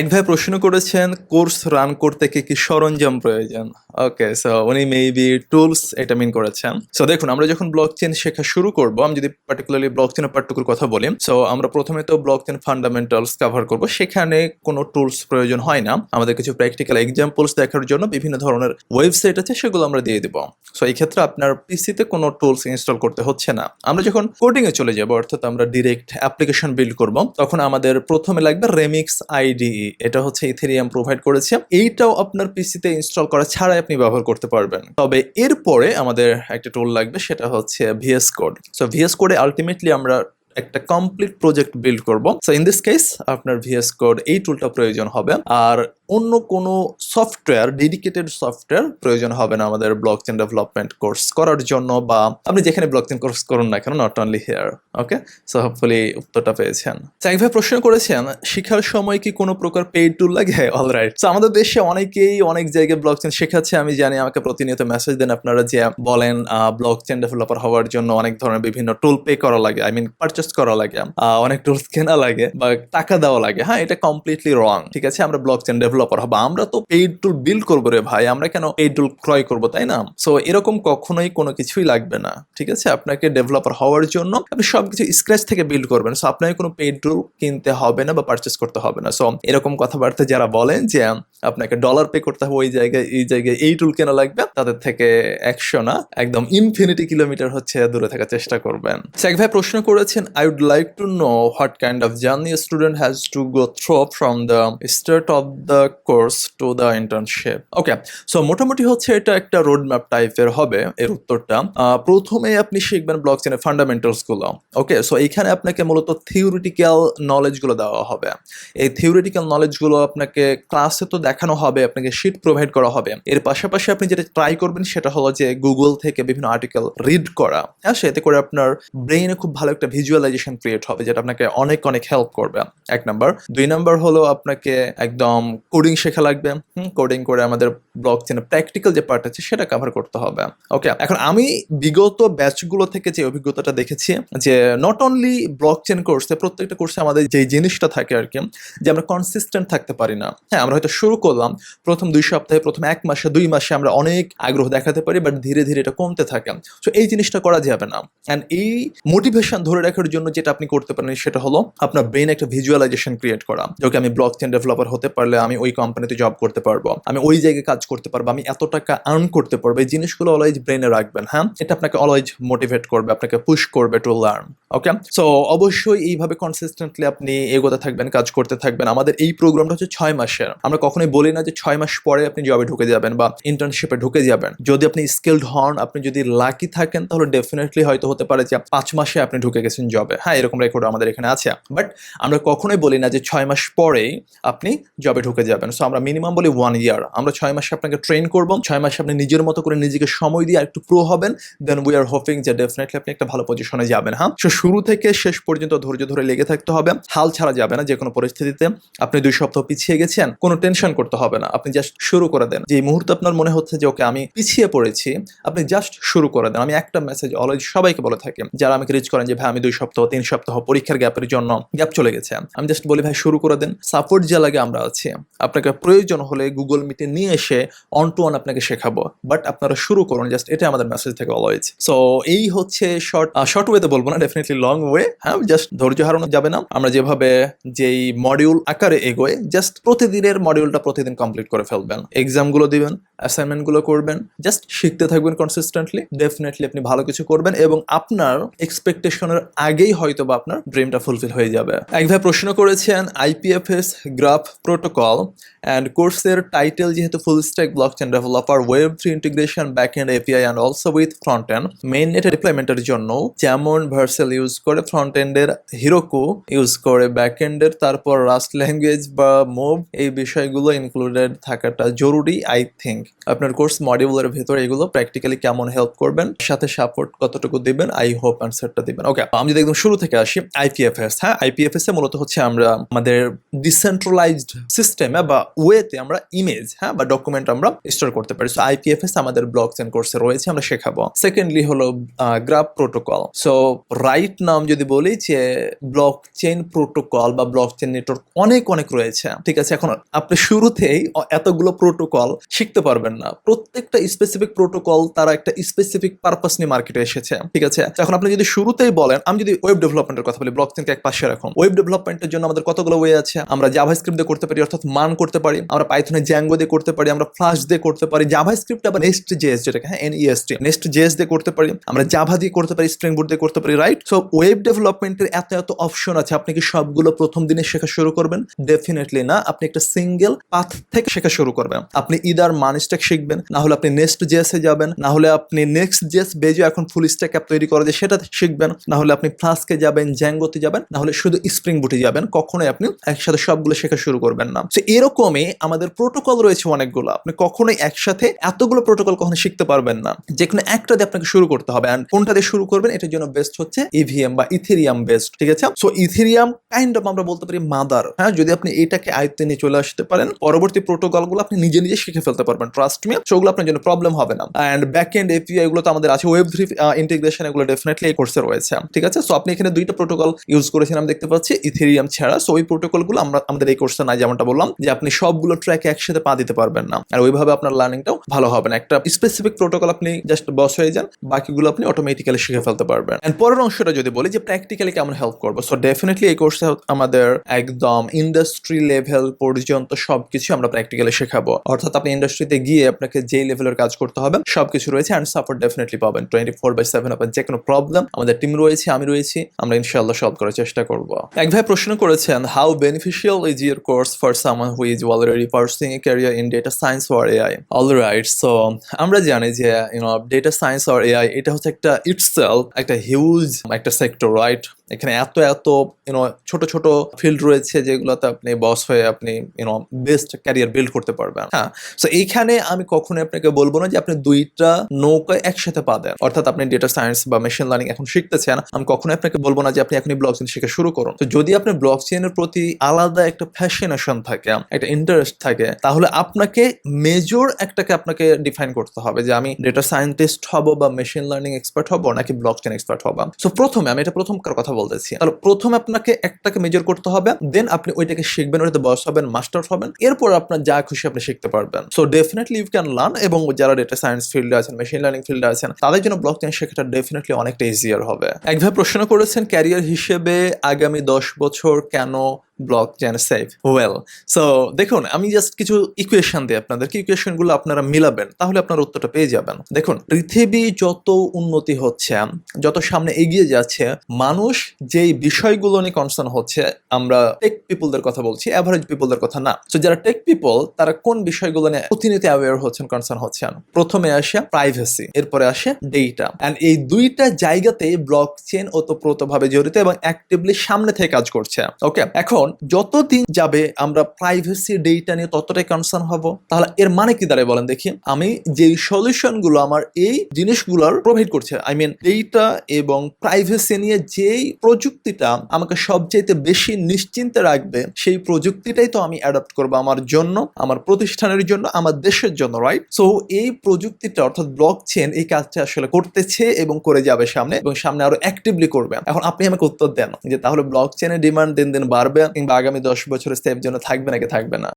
এক ভাই প্রশ্ন করেছেন, কোর্স রান করতে কি কি সরঞ্জাম প্রয়োজন? ওকে সো উনি মেবি টুলস এটা মিন করেছেন। সো দেখুন, আমরা যখন ব্লক চেন শেখা শুরু করব, আমি যদি পার্টিকুলারলি ব্লক চেনের পার্টটুকুর কথা বলি সো আমরা প্রথমে তো ব্লক চেন ফান্ডামেন্টালস কভার করব, সেখানে কোনো টুলস প্রয়োজন হয় না। আমাদের কিছু প্র্যাকটিক্যাল এক্সাম্পলস দেখার জন্য বিভিন্ন ধরনের ওয়েবসাইট আছে, সেগুলো আমরা দিয়ে দিব। সো এই ক্ষেত্রে আপনার পিসিতে কোনো টুলস ইনস্টল করতে হচ্ছে না। আমরা যখন কোডিং এ চলে যাব, অর্থাৎ আমরা ডিরেক্ট অ্যাপ্লিকেশন বিল্ড করব, তখন আমাদের প্রথমে লাগবে রেমিক্স আইডিই এটা হচ্ছে ইথেরিয়াম প্রোভাইড করেছে। এইটাও আপনার পিসিতে ইনস্টল করা ছাড়াই আপনি ব্যবহার করতে পারবেন। তবে এরপরে আমাদের একটা টোল লাগবে, সেটা হচ্ছে ভিএস কোড সো ভিএস কোডে আলটিমেটলি আমরা একটা কমপ্লিট প্রজেক্ট বিল্ড করব। সো ইন দিস কেস আপনার ভিএস কোড এই টুলটা প্রয়োজন হবে। আর অন্য কোনো সফটওয়্যার ডেডিকেটেড সফটওয়্যার প্রয়োজন হবে না আমাদের ব্লক চেন ডেভেলপমেন্ট কোর্স করার জন্য বা আপনি যেখানে ব্লক চেন কোর্স করুন না কেন not only here okay so hopefully উত্তরটা পেয়েছেন। এক ভাই প্রশ্ন করেছেন, শিখার সময় কি কোনো প্রকার পেইড টুল লাগে? অলরাইট সো আমাদের দেশে অনেকেই অনেক জায়গায় ব্লক চেন শেখাচ্ছে। আমি জানি আমাকে প্রতিনিয়ত মেসেজ দেন আপনারা যে বলেন ব্লক চেন ডেভেলপার হওয়ার জন্য অনেক ধরনের বিভিন্ন টুল পে করা লাগে। আই মিন পারচেস করা লাগে। অনেক টুলস কেনা লাগে বা টাকা দেওয়া লাগে। হ্যাঁ এটা কমপ্লিটলি রং ঠিক আছে, আমরা ব্লক চেন ডেভেলপার হব। আমরা তো পেইড টুল বিল্ড করব রে ভাই। আমরা কেন পেইড টুল ক্রয় করব, তাই না? সো এরকম কখনোই কোনো কিছুই লাগবে না। ঠিক আছে, আপনাকে ডেভেলপার হওয়ার জন্য আপনি সবকিছু স্ক্র্যাচ থেকে বিল্ড করবেন। সো আপনাকে কোনো পেইড টুল কিনতে হবে না বা পারচেস করতে হবে না। সো এরকম কথাবার্তা যারা বলেন যে, আপনাকে ডলার পে করতে হবে ওই জায়গায়, এই জায়গায় এই টুল কেনা লাগবে, তাদের থেকে একশো না, একদম ইনফিনিটি কিলোমিটার হচ্ছে দূরে থাকার চেষ্টা করবেন। শেখ ভাই প্রশ্ন করেছেন I would like to know what kind of journey student has to go through from the start of the course to the internship okay so মোটামুটি হচ্ছে এটা একটা রোড ম্যাপ টাইপের হবে এর উত্তরটা। প্রথমে আপনি শিখবেন ব্লক চেনের ফান্ডামেন্টালস ওকে সো এইখানে আপনাকে মূলত থিওরিটিক্যাল নলেজগুলো দেওয়া হবে। এই থিওরিটিক্যাল নলেজগুলো আপনাকে ক্লাসে তো দেখানো হবে, আপনাকে শিট প্রোভাইড করা হবে। এর পাশাপাশি আপনি যেটা ট্রাই করবেন সেটা হলো যে গুগল থেকে বিভিন্ন আর্টিকেল রিড করা। হ্যাঁ সেতে করে আপনার ব্রেইনে খুব ভালো একটা ভিজুয়ালাইজেশন ক্রিয়েট হবে, যেটা আপনাকে অনেক অনেক হেল্প করবে। এক নাম্বার দুই নাম্বার হলো আপনাকে একদম কোডিং শেখা লাগবে। কোডিং করে আমাদের ব্লক চেনের প্র্যাকটিক্যাল যে পার্ট আছে, সেটা কভার করতে হবে। ওকে এখন আমি বিগত ব্যাচগুলো থেকে যে অভিজ্ঞতাটা দেখেছি, যে নট অনলি ব্লক চেন কোর্সে প্রত্যেকটা কোর্সে আমাদের যে জিনিসটা থাকে আর কি, যে আমরা কনসিস্টেন্ট থাকতে পারি না। হ্যাঁ আমরা হয়তো শুরু করলাম, প্রথম দুই সপ্তাহে, প্রথম এক মাসে, দুই মাসে আমরা অনেক আগ্রহ দেখাতে পারি বাট ধীরে ধীরে এটা কমতে থাকে। তো এই জিনিসটা করা যাবে না। অ্যান্ড এই মোটিভেশন ধরে রাখার জন্য যেটা আপনি করতে পারেন সেটা হলো আপনার ব্রেন একটা ভিজুয়ালাইজেশন ক্রিয়েট করা। ওকে, আমি ব্লক চেন ডেভেলপার হতে পারলে আমি ওই কোম্পানিতে জব করতে পারব। আমি ওই জায়গায় কাজ করতে পারব। আমি এত টাকা আর্ন করতে পারব। এই জিনিসগুলো অলওয়েজ ব্রেনে রাখবেন হ্যাঁ? এটা আপনাকে অলওয়েজ মোটিভেট করবে, আপনাকে পুশ করবে টু লার্ন ওকে সো অবশ্যই এইভাবে কনসিস্টেন্টলি আপনি এগোতে থাকবেন, কাজ করতে থাকবেন। আমাদের এই প্রোগ্রামটা হচ্ছে ছয় মাসের। আমরা কখনোই বলি না যে ছয় মাস পরে আপনি জবে ঢুকে যাবেন বা ইন্টার্নশিপে ঢুকে যাবেন। যদি আপনি স্কিলড হন, আপনি যদি লাকি থাকেন, তাহলে ডেফিনেটলি হয়তো হতে পারে যে পাঁচ মাসে আপনি ঢুকে গেছেন জবে হ্যাঁ এরকম রেকর্ড আমাদের এখানে আছে। বাট আমরা কখনোই বলি না যে ছয় মাস পরেই আপনি জবে ঢুকে যাবেন। সো আমরা মিনিমাম বলি ওয়ান ইয়ার আমরা ছয় মাসে আপনাকে ট্রেন করব। ছয় মাসে আপনি নিজের মতো করে নিজেকে সময় দিয়ে একটু প্রো হবেন। দেন উই আর হোপিং যে ডেফিনেটলি আপনি একটা ভালো পজিশনে যাবেন হ্যাঁ? শুরু থেকে শেষ পর্যন্ত ধৈর্য ধরে লেগে থাকতে হবে। হাল ছাড়া যাবে না যে কোনো পরিস্থিতিতে। আপনি দুই সপ্তাহ পিছিয়ে গেছেন, কোনো টেনশন করতে হবে না। আপনি জাস্ট শুরু করে দেন। যে মুহূর্তে আপনার মনে হচ্ছে যে, ওকে, আমি পিছিয়ে পড়েছি, আপনি জাস্ট শুরু করে দেন। আমি একটা মেসেজ অলওয়েজ সবাইকে বলে থাকি। যারা আমাকে রিচ করেন যে, ভাই, আমি দুই সপ্তাহ, তিন সপ্তাহ পরীক্ষার গ্যাপের জন্য গ্যাপ চলে গেছে। আমি জাস্ট বলি, ভাই, শুরু করে দেন। সাপোর্ট যা লাগে আমরা আছি। আপনাকে প্রয়োজন হলে গুগল মিটে নিয়ে এসে অন টু অন আপনাকে শেখাবো। বাট আপনারা শুরু করুন। জাস্ট এটা আমাদের মেসেজ থেকে অলওয়েজ সো এই হচ্ছে শর্ট শর্ট ওয়েতে বলব না ডেফিনেটলি লং ওয়ে হ্যাঁ জাস্ট ধৈর্য হারানো যাবে না। আমরা যেভাবে যেই মডিউল আকারে এগোয় জাস্ট প্রতিদিনের মডিউলটা প্রতিদিন কমপ্লিট করে ফেলবেন। এক্সামগুলো দিবেন অ্যাসাইনমেন্টগুলো করবেন। জাস্ট শিখতে থাকবেন কনসিস্টেন্টলি ডেফিনেটলি আপনি ভালো কিছু করবেন এবং আপনার এক্সপেকটেশনের আগেই হয়তো বা আপনার ড্রিমটা ফুলফিল হয়ে যাবে। এক ভাই প্রশ্ন করেছেন আইপিএফএস গ্রাফ প্রোটোকল অ্যান্ড কোর্সের টাইটেল যেহেতু full stack blockchain developer web three integration back end API and also with front end main net ডিপ্লয়মেন্টের জন্য যেমন ভার্সেল ইউজ করে ফ্রন্ট এন্ডের হিরোকো ইউজ করে ব্যাক এন্ডের তারপর রাস্ট ল্যাঙ্গুয়েজ বা মুভ এই বিষয়গুলো ইনক্লুডেড থাকাটা জরুরি আই থিঙ্ক আপনার কোর্স মডিউলের ভেতরে এগুলো প্র্যাকটিক্যালি কেমন হেল্প করবেন, সাথে সাপোর্ট কতটুকু দিবেন আই হোপ অ্যান্সারটা দিবেন। ওকে আমি যদি একদম শুরু থেকে আসি আইপিএফএস হ্যাঁ? আইপিএফএস এ মূলত হচ্ছে আমরা আমাদের ডিসেন্ট্রালাইজড সিস্টেমে বা ওয়েতে আমরা ইমেজ হ্যাঁ? বা ডকুমেন্ট আমরা স্টোর করতে পারি। সো আইপিএফএস আমাদের ব্লক চেন কোর্সে রয়েছে, আমরা শেখাবো। সেকেন্ডলি হলো গ্রাফ প্রোটোকল সো রাইট নাম যদি বলি যে ব্লক চেন প্রোটোকল বা ব্লক চেন নেটওয়ার্ক অনেক অনেক রয়েছে। ঠিক আছে, এখন আপনি শুরুতেই এতগুলো প্রোটোকল শিখতে পারবেন। না। প্রত্যেকটা স্পেসিফিক প্রোটোকল তারা একটা স্পেসিফিক পারপাস নিয়ে মার্কেটে এসেছে, ঠিক আছে? এখন আপনি যদি শুরুতেই বলেন, আমি যদি ওয়েব ডেভেলপমেন্টের কথা বলি ব্লক চেনকে এক পাশে রাখুন। ওয়েব ডেভেলপমেন্টের জন্য আমাদের কতগুলো ওয়ে আছে? আমরা জাভা স্ক্রিপ্ট দিয়ে করতে পারি, অর্থাৎ মান করতে পারি, আমরা পাইথনে জ্যাঙ্গো দিয়ে করতে পারি, আমরা ফ্লাশ দিয়ে করতে পারি জাভা স্ক্রিপ্ট আবার নেক্সট জেএস যেটাকে হ্যাঁ এনইএসটি নেক্সট জেএস দিয়ে করতে পারি, আমরা জাভা দিয়ে করতে পারি স্প্রিং বুট দিয়ে করতে পারি রাইট সো ওয়েব ডেভেলপমেন্টের এত এত অপশন আছে, আপনি কি সবগুলো প্রথম দিনে শেখা শুরু করবেন? ডেফিনেটলি না। আপনি একটা সিঙ্গেল পাথ থেকে শেখা শুরু করবেন। আপনি ইদার মানস্ট্যাক শিখবেন, না হলে আপনি নেক্সট জেএসে যাবেন, না হলে আপনি নেক্সট জেস বেজে এখন ফুল স্ট্যাক অ্যাপ তৈরি করা যায় সেটা শিখবেন, না হলে আপনি ফ্লাস্কে যাবেন জ্যাঙ্গোতে যাবেন, না হলে শুধু স্প্রিং বুটে যাবেন, কখনোই আপনি একসাথে সবগুলো শেখা শুরু করবেন না। তো এরকমই আমাদের প্রোটোকল রয়েছে অনেকগুলো, আপনি কখনোই একসাথে এতগুলো প্রোটোকল কখনো শিখতে পারবেন না। যে কোনো একটা দিয়ে আপনাকে শুরু করতে হবে অ্যান্ড কোনটা দিয়ে শুরু করবেন, এটার জন্য বেস্ট হচ্ছে ইভিএম বা ইথেরিয়াম বেস্ট ঠিক আছে? সো ইথেরিয়াম কাইন্ড অফ আমরা বলতে পারি মাদার হ্যাঁ? যদি আপনি এটাকে আয়ত্তে নিয়ে চলে আসতে পারেন, পরবর্তী প্রোটোকলগুলো আপনি নিজে নিজে শিখে ফেলতে পারবেন। ট্রাস্ট মি সেগুলো আপনার জন্য প্রবলেম হবে না। অ্যান্ড ব্যাক এন্ড এপিআই গুলো তো আমাদের আছে ওয়েব থ্রি ইন্টিগ্রেশন এগুলো ডেফিনেটলি এই কোর্সে রয়েছে। ঠিক আছে? সো আপনি এখানে দুইটা প্রোটোকল ইউজ করেছেন আমি দেখতে পাচ্ছি ইথেরিয়াম ছাড়া। সো ওই প্রোটোকলগুলো আমরা, আমাদের এই কোর্সে নাই যেমনটা বললাম, যে আপনি সবগুলো ট্র্যাকে একসাথে পা দিতে পারবেন না। আর ওইভাবে আপনার লার্নিংটাও ভালো হবে না। একটা স্পেসিফিক প্রোটোকল আপনি জাস্ট বস হয়ে যান, বাকিগুলো আপনি অটোমেটিক্যালি শিখে ফেলতে পারবেন। এন্ড পরের অংশটা যদি বলি যে প্র্যাকটিক্যালি কেমন হেল্প করব? সো ডেফিনেটলি এই কোর্সে আমাদের একদম ইন্ডাস্ট্রি লেভেল পর্যন্ত সবকিছু আমরা প্র্যাকটিক্যালি শেখাবো। অর্থাৎ আপনি ইন্ডাস্ট্রিতে গিয়ে আপনাকে যে লেভেলের কাজ করতে হবে, সবকিছু রয়েছে অ্যান্ড সাপোর্ট ডেফিনেটলি পাবেন। টোয়েন্টি ফোর বাই সেভেন আপনার যে কোনো প্রবলেম আমাদের টিম রয়েছে, আমি রয়েছি, আমরা ইনশাআল্লাহ সলভ করার চেষ্টা করব। এক ভাই প্রশ্ন করেছেন how beneficial is your course for someone who is already pursuing a career in data science or AI all right so আমরা জানি যে you know data science or AI এটা হচ্ছে একটা ইটসেলফ একটা হিউজ একটা সেক্টর রাইট এখানে এত এত ইউনো ছোট ছোট ফিল্ড রয়েছে যেগুলোতে আপনি বস হয়ে আপনি ইউনো বেস্ট ক্যারিয়ার বিল্ড করতে পারবেন। হ্যাঁ সো এইখানে আমি কখনো আপনাকে বলব না যে আপনি দুইটা নৌকায় একসাথে পা দেন। অর্থাৎ আপনি ডেটা সায়েন্স বা মেশিন লার্নিং এখন শিখতেছেন, আমি কখনো আপনাকে বলব না যে আপনি এখনই ব্লক চেন শেখা শুরু করুন। তো যদি আপনার ব্লক চেনের প্রতি আলাদা একটা ফ্যাশনেশন থাকে, একটা ইন্টারেস্ট থাকে, তাহলে আপনাকে মেজর একটাকে আপনাকে ডিফাইন করতে হবে যে আমি ডেটা সায়েন্টিস্ট হব বা মেশিন লার্নিং এক্সপার্ট হব নাকি ব্লক চেন এক্সপার্ট হব। সো প্রথমে আমি এটা প্রথম কথা বলতেছি। তাহলে প্রথমে আপনাকে একটাকে মেজর করতে হবে দেন আপনি ওইটাকে শিখবেন ওটাতে বয়স হবেন মাস্টার হবেন, এরপর আপনার যা খুশি আপনি শিখতে পারবেন। So definitely you can learn এবং যারা ডেটা সায়েন্স ফিল্ডে আছেন মেশিন লার্নিং ফিল্ডে আছেন, তাদের জন্য ব্লক চেন শেখাটা ডেফিনেটলি অনেকটা ইজিয়ার হবে। একভাবে প্রশ্ন করেছেন ক্যারিয়ার হিসেবে আগামী দশ বছর কেন blockchain save well so দেখুন, আমি জাস্ট কিছু ইকুয়েশন দিই আপনাদেরকে। ইকুয়েশনগুলো আপনারা মিলাবেন, তাহলে আপনার উত্তরটা পেয়ে যাবেন। দেখুন, পৃথিবী যত উন্নতি হচ্ছে, যত সামনে এগিয়ে যাচ্ছে, মানুষ যেই বিষয়গুলো নিয়ে কনসার্ন হচ্ছে, আমরা টেক পিপলদের কথা বলছি অ্যাভারেজ পিপলদের কথা না। তো যারা টেক পিপল তারা কোন বিষয়গুলো নিয়ে প্রতিনিয়ত অ্যাওয়ার হচ্ছেন কনসার্ন হচ্ছেন? প্রথমে আসে প্রাইভেসি এরপরে আসে ডেটা অ্যান্ড এই দুইটা জায়গাতেই ব্লক চেন ওতপ্রোতভাবে জড়িত এবং অ্যাক্টিভলি সামনে থেকে কাজ করছে। ওকে এখন যতদিন যাবে আমরা প্রাইভেসি ডেটা নিয়ে ততটাই কনসার্ন হব, তাহলে এর মানে কি দাঁড়ায় বলেন দেখি। আমি যেই সলিউশনগুলো আমার এই জিনিসগুলোর প্রোভাইড করছে আই মিন ডেটা এবং প্রাইভেসি নিয়ে যেই প্রযুক্তিটা আমাকে সবচাইতে বেশি নিশ্চিন্তে রাখবে, সেই প্রযুক্তিটাই তো আমি অ্যাডাপ্ট করব আমার জন্য, আমার প্রতিষ্ঠানের জন্য, আমার দেশের জন্য রাইট সো এই প্রযুক্তিটা অর্থাৎ ব্লক চেন এই কাজটা আসলে করতেছে এবং করে যাবে সামনে এবং সামনে আরও অ্যাক্টিভলি করবে। এখন আপনি আমাকে উত্তর দেন যে তাহলে ব্লক চেনের ডিমান্ড দিন দিন বাড়বে কিংবা আগামী দশ বছরের স্টেপ যেন থাকবে নাকি থাকবে না।